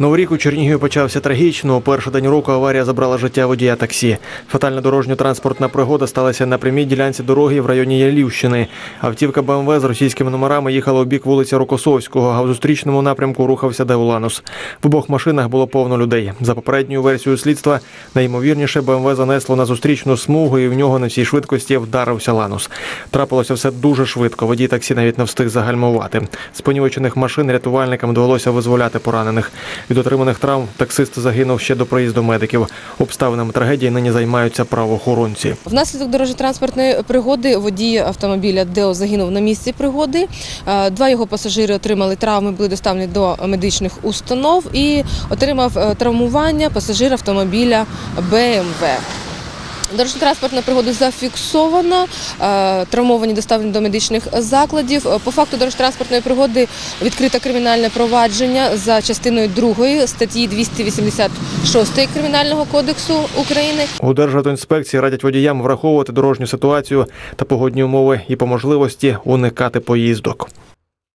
Новий рік у Чернігові почався трагічно. У перший день року аварія забрала життя водія таксі. Фатальна дорожньо-транспортна пригода сталася на прямій ділянці дороги в районі Ялівщини. Автівка БМВ з російськими номерами їхала у бік вулиці Рокосовського, а в зустрічному напрямку рухався Деуланус. В обох машинах було повно людей. За попередньою версією слідства, найімовірніше БМВ занесло на зустрічну смугу, і в нього на всій швидкості вдарився Ланус. Трапилося все дуже швидко. Водій таксі навіть не встиг загальмувати. З машин рятувальникам довелося визволяти поранених. Від отриманих травм таксист загинув ще до приїзду медиків. Обставинами трагедії нині займаються правоохоронці. Внаслідок дорожньо-транспортної пригоди водій автомобіля Део загинув на місці пригоди. Е, Два його пасажири отримали травми, були доставлені до медичних установ і отримав е, травмування пасажир автомобіля БМВ. Дорожньо-транспортна пригода зафіксована, е, травмовані доставлені до медичних закладів. Е, По факту дорожньо-транспортної пригоди відкрито кримінальне провадження за частиною 2 статті 286 Кримінального кодексу України. У Державтоінспекції радять водіям враховувати дорожню ситуацію та погодні умови і по можливості уникати поїздок.